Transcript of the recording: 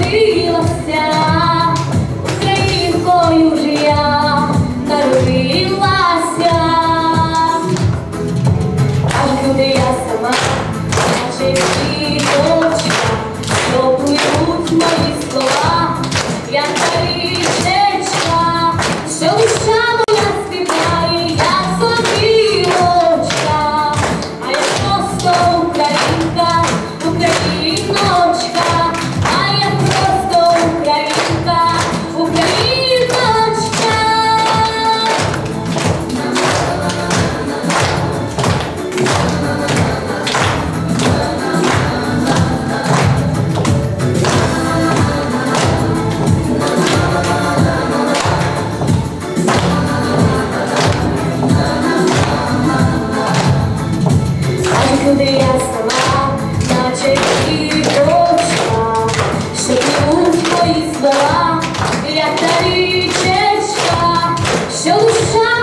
народилася, українкою ж я. Буде я сама, наче і дочка, що ти у твої збила, як та річечка, що душа.